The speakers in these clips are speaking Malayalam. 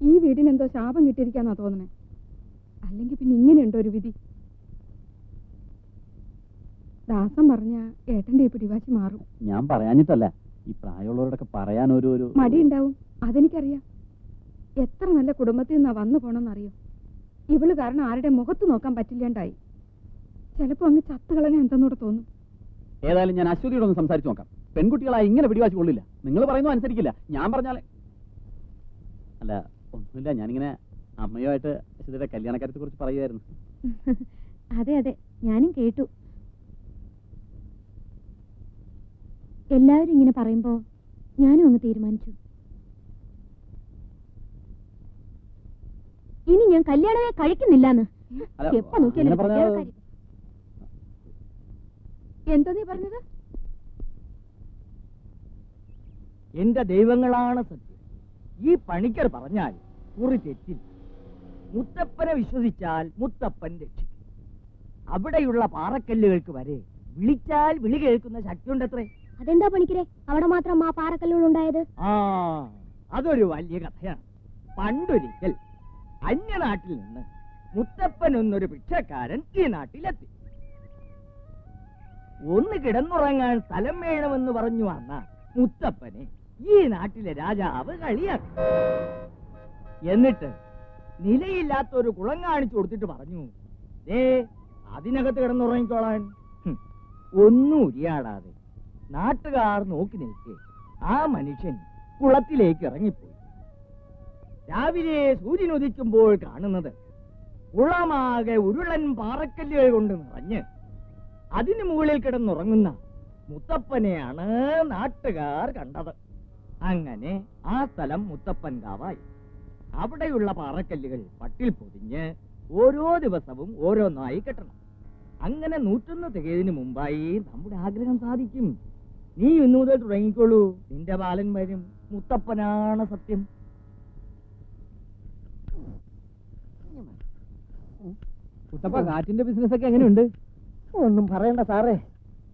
ഈ വീടിന് എന്തോ ശാപം കിട്ടിയിരിക്കാന്നാ തോന്നണേ. അല്ലെങ്കിൽ പിന്നെ ഇങ്ങനെയുണ്ടോ ഒരു വിധി? ദാസം പറഞ്ഞ ഏട്ടന്റെ പിടിവാശി മാറും. ഞാൻ പറയാനിട്ടല്ല ഈ പ്രായമുള്ളവരോടൊക്കെ പറയാൻ ഒരു ഒരു മടിയുണ്ടാവും. അതെനിക്കറിയാം. എത്ര നല്ല കുടുംബത്തിൽ നിന്നാ വന്നു പോണെന്നറിയോ? ഇവൾ കാരണം ആരുടെ മുഖത്ത് നോക്കാൻ പറ്റില്ലാണ്ടായി. ചിലപ്പോ അങ്ങ് ചത്തുകളനെ എന്തെന്നോട് തോന്നും. ഏതായാലും ഞാൻ അശ്വതിയോട് ഒന്ന് സംസാരിച്ചു നോക്കാം. പെൺകുട്ടികളായി ഇങ്ങനെ പിടിവാശി കൊള്ളില്ല. നിങ്ങൾ പറയുന്നത് അനുസരിക്കില്ല. ഞാൻ പറഞ്ഞാലേ അല്ല ഒന്നുമില്ല. ഞാനിങ്ങനെ അമ്മയുമായിട്ട് അശ്വതിയുടെ കല്യാണക്കാര്യത്തെ കുറിച്ച് പറയുമായിരുന്നു അതെ അതെ. ഞാനും കേട്ടു. എല്ലാവരും ഇങ്ങനെ പറയുമ്പോ ഞാനും അങ്ങ് തീരുമാനിച്ചു. ഇനി ഞാൻ കല്യാണമേ കഴിക്കുന്നില്ലെന്ന്. എപ്പോ നോക്കിയാലും എന്താ നീ പറഞ്ഞത്? എന്റെ ദൈവങ്ങളാണ് സത്യം. ഈ പണിക്കർ പറഞ്ഞാൽ കുറി തെറ്റില്ല. മുത്തപ്പനെ വിശ്വസിച്ചാൽ മുത്തപ്പൻ രക്ഷിക്കും. അവിടെയുള്ള പാറക്കല്ലുകൾക്ക് വരെ വിളിച്ചാൽ വിളി കേൾക്കുന്ന ശക്തിയുണ്ടത്രേ. അതെന്താ പണിക്കരെ? അവിടെ മാത്രം ആ പാറക്കല്ലുകൾ ഉണ്ടായത്? ആ അതൊരു വലിയ കഥയാണ്. പണ്ടൊരിക്കൽ അന്യനാട്ടിൽ നിന്ന് മുത്തപ്പൻ എന്നൊരു ഭിക്ഷക്കാരൻ ഈ നാട്ടിലെത്തി. ഒന്ന് കിടന്നുറങ്ങാൻ സ്ഥലം വേണമെന്ന് പറഞ്ഞു വന്ന മുത്തപ്പനെ ഈ നാട്ടിലെ രാജാവ് കളിയാക്കി. എന്നിട്ട് നിലയില്ലാത്ത ഒരു കുളം കാണിച്ചു കൊടുത്തിട്ട് പറഞ്ഞു ദേ അതിനകത്ത് കിടന്നുറങ്ങിക്കോളാൻ. ഒന്നും ഉരിയാടാതെ നാട്ടുകാർ നോക്കി നിൽക്കെ ആ മനുഷ്യൻ കുളത്തിലേക്ക് ഇറങ്ങിപ്പോയി. രാവിലെ സൂര്യൻ ഉദിക്കുമ്പോൾ കാണുന്നത് കുളമാകെ ഉരുളൻ പാറക്കല്ലുകൾ കൊണ്ട് നിറഞ്ഞ് അതിനു മുകളിൽ കിടന്നുറങ്ങുന്ന മുത്തപ്പനെയാണ് നാട്ടുകാർ കണ്ടത്. അങ്ങനെ ആ സ്ഥലം മുത്തപ്പൻ കാവായി. അവിടെയുള്ള പാറക്കല്ലുകൾ പട്ടിൽ പൊതിഞ്ഞ് ഓരോ ദിവസവും ഓരോന്നായി കെട്ടണം. അങ്ങനെ നൂറ്റൊന്ന് തികയതിനു മുമ്പായി നമ്മുടെ ആഗ്രഹം സാധിക്കും. നീ ഇന്നു മുതൽ തുടങ്ങിക്കോളൂ. നിന്റെ ബാലൻ വരും. മുത്തപ്പനാണ് സത്യം. കുട്ടപ്പ കാറ്റിന്റെ ബിസിനസ് ഒക്കെ എങ്ങനെയുണ്ട്? ഒന്നും പറയണ്ട സാറേ.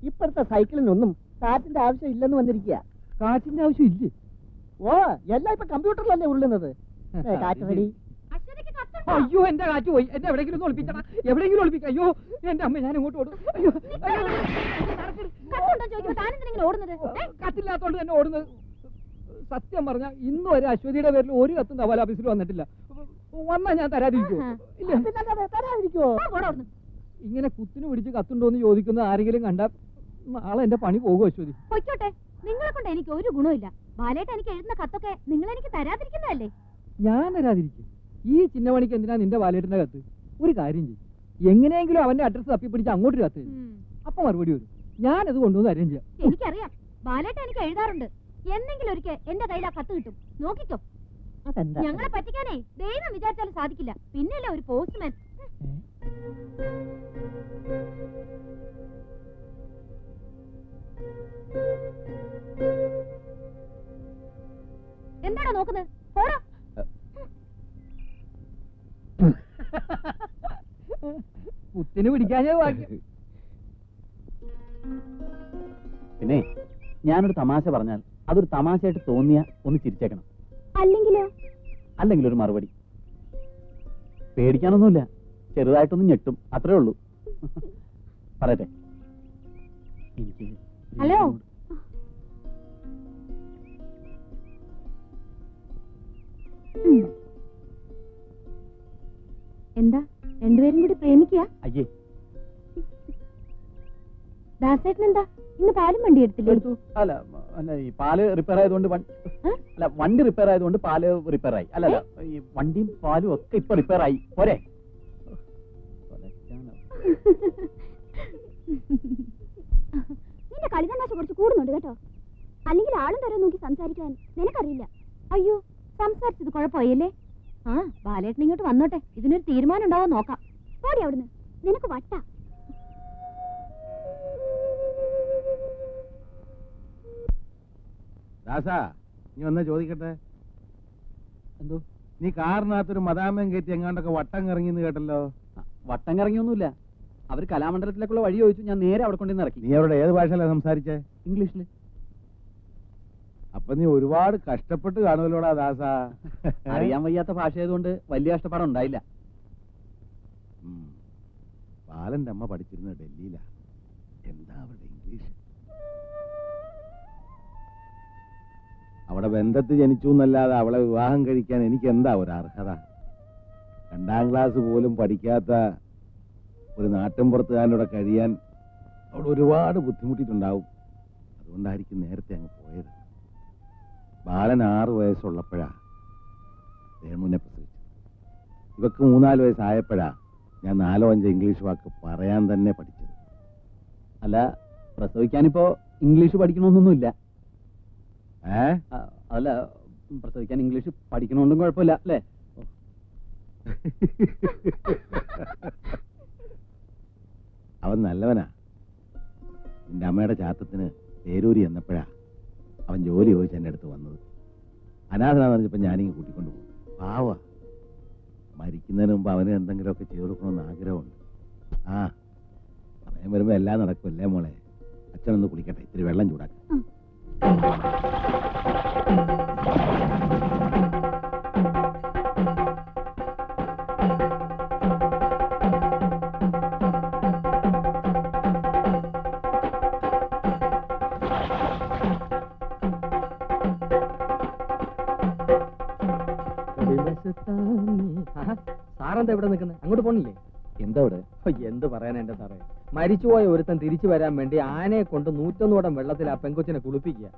ഇപ്പോഴത്തെ സൈക്കിളിനൊന്നും കാറ്റിന്റെ ആവശ്യം ഇല്ലെന്ന് വന്നിരിക്കുക കാറ്റിന്റെ ആവശ്യം ഇല്ലേ? ഓ എല്ലാം ഇപ്പൊ കമ്പ്യൂട്ടറിലല്ലേ ഉള്ളുന്നത് അയ്യോ എന്റെ കാറ്റ് പോയി. എന്നെ എവിടെയെങ്കിലും ഒളിപ്പിക്കണം എവിടെയെങ്കിലും ഒളിപ്പിക്കാം. അയ്യോ എന്റെ അമ്മ ഞാൻ ഇങ്ങോട്ട് ഓടും? അയ്യോ ഓടുന്നത്? കത്തില്ലാത്തോണ്ട് തന്നെ ഓടുന്നത്. സത്യം പറഞ്ഞ ഇന്ന് വരെ അശ്വതിയുടെ പേരിൽ ഒരു കത്തും തപാൽ ഓഫീസിൽ വന്നിട്ടില്ല. വന്നാ ഞാൻ തരാതിരിക്കോ തരാതിരിക്കുവോ? ഇങ്ങനെ കുത്തിന് പിടിച്ച് കത്തുണ്ടോന്ന് ചോദിക്കുന്ന ആരെങ്കിലും കണ്ട നാളെ എന്റെ പണി പോകും അശ്വതി. നിങ്ങളെ കൊണ്ട് എനിക്ക് ഒരു ഗുണമില്ല ബാലേട്ട് എനിക്ക് എഴുതുന്ന കത്തൊക്കെ നിങ്ങൾ എനിക്ക് തരാതിരിക്കുന്നതല്ലേ? ഞാൻ തരാതിരിക്കും. ഈ ചിന്നമണിക്ക് എന്തിനാ നിന്റെ ബാലേട്ടിന്റെ കത്ത്? ഒരു കാര്യം ചെയ്യും. എങ്ങനെയെങ്കിലും അവന്റെ അഡ്രസ് തപ്പിപ്പിടിച്ച് അങ്ങോട്ട് കത്ത് അപ്പൊ മറുപടി വരും. ഞാൻ അത് കൊണ്ടുവന്ന് കാര്യം ചെയ്യാം. എനിക്കറിയാം. ബാലേട്ട് എനിക്ക് എഴുതാറുണ്ട്. എന്നെങ്കിലും ഒരിക്കൽ എന്റെ കയ്യിൽ ആ കത്ത് കിട്ടും. നോക്കിക്കോ. ഞങ്ങളെ പറ്റിക്കാനേ ദൈവം വിചാരിച്ചാലും സാധിക്കില്ല. പിന്നല്ലേ ഒരു പോസ്റ്റ്മാൻ എന്താണോ നോക്കുന്നത് പോടാ. കുത്തിന് പിടിക്കാഞ്ഞേ ബാക്കി. പിന്നെ ഞാനൊരു തമാശ പറഞ്ഞാൽ അതൊരു തമാശയായിട്ട് തോന്നിയ ഒന്ന് ചിരിച്ചേക്കണം. അല്ലെങ്കിലോ? അല്ലെങ്കിൽ ഒരു മറുപടി. പേടിക്കാനൊന്നുമില്ല. ചെറുതായിട്ടൊന്ന് ഞെട്ടും. അത്രേ ഉള്ളൂ. പറയട്ടെ. എനിക്ക് ഹലോ. എന്താ? രണ്ടുപേരും കൂടി പ്രേമിക്കുക അയ്യേ. ദാസേട്ടൻ എന്താ ഇന്ന് പാലും വണ്ടി എടുത്തില്ലേ? അല്ല അല്ല ഈ പാൽ റിപ്പയർ ആയതുകൊണ്ട് അല്ല വണ്ടി റിപ്പയർ ആയതുകൊണ്ട് പാൽ റിപ്പയർ ആയി. അല്ല അല്ല ഈ വണ്ടിയും പാലും ഒക്കെ ഇപ്പൊ റിപ്പയർ ആയി. പോരെ. കുറച്ച് കൂടുന്നുണ്ട് കേട്ടോ. അല്ലെങ്കിൽ ആളും തരം നോക്കി സംസാരിക്കാൻ നിനക്കറിയില്ല. അയ്യോ സംസാരിച്ചത് കുഴപ്പമായില്ലേ? ആ ബാലേട്ടൻ ഇങ്ങോട്ട് വന്നോട്ടെ. ഇതിനൊരു തീരുമാനം ഉണ്ടാവോ നോക്കാം. പോടി അവിടുന്ന്. നിനക്ക് വട്ട. ദാസാ നീ ഒന്ന് ചോദിക്കട്ടെ? എന്തോ? നീ കാറിനകത്തൊരു മതാമയം കയറ്റി എങ്ങാണ്ടൊക്കെ വട്ടം കറങ്ങിന്ന് കേട്ടല്ലോ? വട്ടം കറങ്ങിയൊന്നുമില്ല. അവർ കലാമണ്ഡലത്തിലേക്കുള്ള വഴി ചോദിച്ചു. ഞാൻ നേരെ അവിടെ കൊണ്ടുവന്ന് ഇറക്കി. നീ അവരുടെ ഏത് ഭാഷയിലാണ് സംസാരിച്ചേ? ഇംഗ്ലീഷിൽ അപ്പൊ നീ ഒരുപാട് കഷ്ടപ്പെട്ട് കാണുമല്ലോടാ ദാസ. അറിയാൻ വയ്യാത്ത ഭാഷയായതുകൊണ്ട് വലിയ കഷ്ടപ്പാടം ഉണ്ടായില്ല. ബാലന്റെ അമ്മ പഠിച്ചിരുന്നത് ഡൽഹിയിലാ. എന്താ അവരുടെ ഇംഗ്ലീഷ്? അവിടെ ബന്ധത്ത് ജനിച്ചു എന്നല്ലാതെ അവളെ വിവാഹം കഴിക്കാൻ എനിക്ക് എന്താ ഒരു അർഹത? രണ്ടാം ക്ലാസ് പോലും പഠിക്കാത്ത ഒരു നാട്ടിൻപുറത്തുകാരനോടെ കഴിയാൻ അവൾ ഒരുപാട് ബുദ്ധിമുട്ടിയിട്ടുണ്ടാവും. അതുകൊണ്ടായിരിക്കും നേരത്തെ അങ്ങ് പോയത്. ബാലൻ ആറു വയസ്സുള്ളപ്പോഴാ രേണുവിനെ പ്രസവിച്ചത്. ഇവക്ക് മൂന്നാൽ വയസ്സായപ്പോഴാ ഞാൻ നാലോ അഞ്ചോ ഇംഗ്ലീഷ് വാക്ക് പറയാൻ തന്നെ പഠിച്ചത്. അല്ല പ്രസവിക്കാനിപ്പോ ഇംഗ്ലീഷ് പഠിക്കണമെന്നൊന്നുമില്ല. ഏ? അല്ല പ്രസവിക്കാൻ ഇംഗ്ലീഷ് പഠിക്കണോണ്ടും കുഴപ്പമില്ല അല്ലേ? അവൻ നല്ലവനാ. എന്റെ അമ്മയുടെ ചാത്തത്തിന് പേരൂരി എന്നപ്പോഴാ അവൻ ജോലി ചോദിച്ച് എന്റെ അടുത്ത് വന്നത്. അനാഥനാന്ന് പറഞ്ഞപ്പോൾ ഞാനിങ്ങ് കൂട്ടിക്കൊണ്ട് പോകും പാവ. മരിക്കുന്നതിന് മുമ്പ് അവന് എന്തെങ്കിലുമൊക്കെ ചെയ്തു കൊടുക്കണമെന്ന് ആഗ്രഹമുണ്ട്. ആ സമയം വരുമ്പോൾ എല്ലാം നടക്കുമല്ലേ മോളെ? അച്ഛനൊന്ന് കുളിക്കട്ടെ. ഇത്തിരി വെള്ളം ചൂടാക്കാം. സാറെന്താ ഇവിടെ നിൽക്കുന്നത് അങ്ങോട്ട് പോണില്ലേ? എന്താ ഇവിടെ? എന്ത് പറയാനാ എന്റെ സാറേ? മരിച്ചുപോയ ഒരുത്തൻ തിരിച്ചു വരാൻ വേണ്ടി ആനയെ കൊണ്ട് നൂറ്റൊന്നോടം വെള്ളത്തിൽ ആ പെങ്കൊച്ചിനെ കുളിപ്പിക്കുക.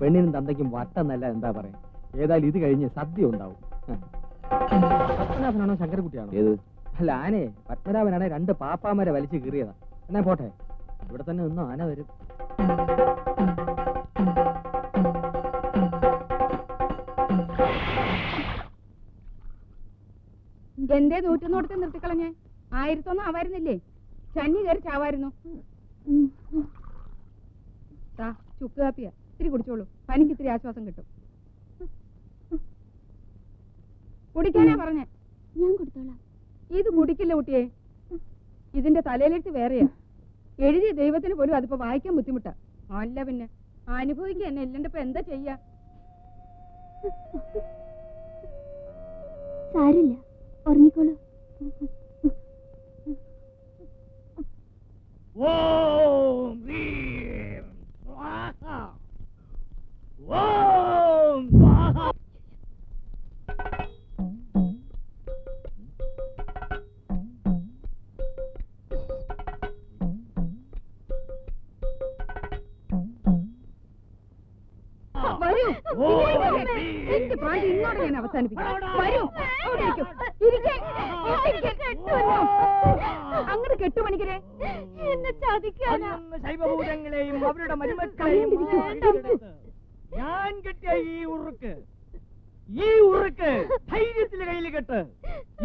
പെണ്ണിനും തന്തയ്ക്കും വട്ടെന്നല്ല എന്താ പറയാ? ഏതായാലും ഇത് കഴിഞ്ഞ് സദ്യ ഉണ്ടാവും. പത്മനാഭനാണോ ശങ്കരകുട്ടിയാണോ ഏത്? അല്ല ആനയെ. പത്മനാഭനാണെ രണ്ട് പാപ്പാമാരെ വലിച്ചു കീറിയതാ. എന്നാ പോട്ടെ? ഇവിടെ തന്നെ നിന്നോ ആന വരും. എന്തേ നൂറ്റൊന്നോടത്ത് നിർത്തിക്കളഞ്ഞേ? ആയിരത്തൊന്നും ആവായിരുന്നില്ലേ? ചന്നി കയറി ചാവായിരുന്നു. ചുക്ക് കാപ്പിയാ. ഇത്തിരി കുടിച്ചോളൂ. പനിക്ക് ഇത്തിരി ആശ്വാസം കിട്ടും. കുടിക്കാനാ പറഞ്ഞേ? ഞാൻ കൊടുത്തോളാം. ഇത് കുടിക്കില്ല കുട്ടിയെ. ഇതിന്റെ തലയിലെടുത്ത് വേറെയാ. എഴുതിയ ദൈവത്തിന് പോലും അതിപ്പോ വായിക്കാൻ ബുദ്ധിമുട്ടാ. അല്ല പിന്നെ അനുഭവിക്കുക എന്നെ ഇല്ലണ്ട് ഇപ്പൊ എന്താ ചെയ്യാ? സാരില്ല ഉറങ്ങിക്കോളൂ. ഓം സ്വാഹ. ഓം സ്വാഹ. വരൂ. ഓം എന്റെ പ്രായം ഇന്നോട് ഞാൻ അവസാനിപ്പിക്കാം. വരൂ. അവിടെ അങ്ങട് കെട്ടുപണിക്കരെ എന്നെ. ചതിക്കാനാ. ശൈവഭൂതങ്ങളെയും അവരുടെ മരുമക്കളെയും ഞാൻ കെട്ടിയ ഈ ഉറുക്ക്. ഈ ഉറുക്ക് ധൈര്യത്തിൽ കയ്യിൽ കെട്ട്.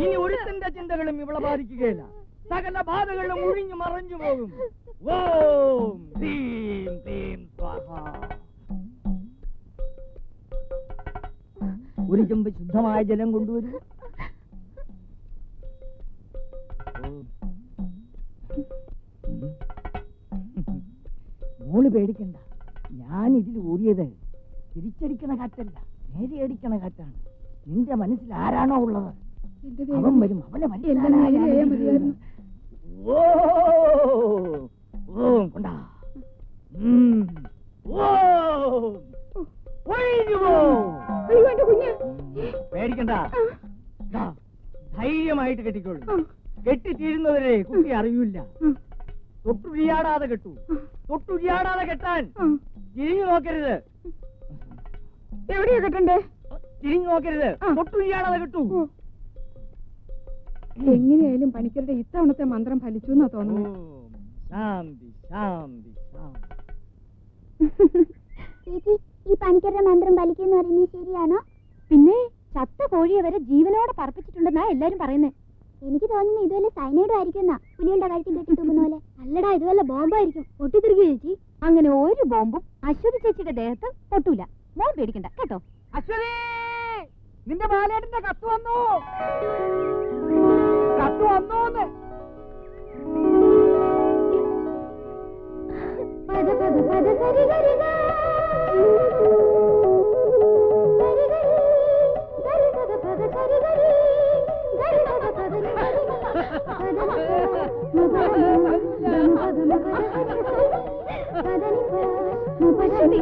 ഇനി ഒരുത്തന്റെ ചിന്തകളും ഇവളെ ബാധിക്കുകയില്ല. സകല ബാധകളും ഒഴിഞ്ഞു മറഞ്ഞു പോകും. ഓം ഹ്രീം ക്ലീം സ്വാഹ. ഒരു ചെമ്പ് ശുദ്ധമായ ജലം കൊണ്ടുവരൂ. പേടിക്കണ്ട. ഞാൻ ഇതിൽ ഊറിയത് തിരിച്ചടിക്കണ കാറ്റല്ല നേരെ അടിക്കണ കാറ്റാണ്. നിന്റെ മനസ്സിൽ ആരാണോ ഉള്ളത്? അവൻ വരും അവനെ. ഓ ഓ കൊണ്ടാ. പേടിക്കണ്ട. ധൈര്യമായിട്ട് കെട്ടിക്കോളൂ. കെട്ടി കെട്ടിത്തീരുന്നവരെ കുട്ടി അറിയില്ല. ആ. തൊട്ടുരിയാടാതെ കെട്ടു തൊട്ടുരിയാടാതെ കെട്ടാൻ. തിരിഞ്ഞു നോക്കരുത് എവിടെയാ കെട്ടണ്ടേ തിരിഞ്ഞു നോക്കരുത് ആ. തൊട്ടുരിയാടാതെ കെട്ടു. എങ്ങനെയായാലും പണിക്കരുടെ ഇത്തവണത്തെ മന്ത്രം ഫലിച്ചു എന്നാ തോന്നുന്നത് ഓം ശാന്തി ശാന്തി ശാന്തി ചേച്ചി ഈ പണിക്കരുടെ മന്ത്രം ഫലിക്കുന്ന പറയുന്നത് ശരിയാണോ പിന്നെ ചത്ത കോഴിയെ വരെ ജീവനോടെ പറപ്പിച്ചിട്ടുണ്ടെന്നാ എല്ലാരും പറയുന്നേ എനിക്ക് തോന്നുന്നു ഇതുവല്ല സൈനൈഡും ആയിരിക്കും പുലിയുടെ കഴുത്തിൽ കെട്ടി തൂക്കുന്ന പോലെ. അല്ലടാ ഇതുവല്ല ബോംബായിരിക്കും. പൊട്ടിത്തെറിക്കുക ചേച്ചി? അങ്ങനെ ഒരു ബോംബും അശ്വതി ചേച്ചിയുടെ ദേഹത്ത് പൊട്ടൂല. മോൻ പേടിക്കണ്ട കേട്ടോ? അശ്വതി! നിന്റെ ബാലേട്ടന്റെ കത്ത് വന്നു! నువ్వు పదండి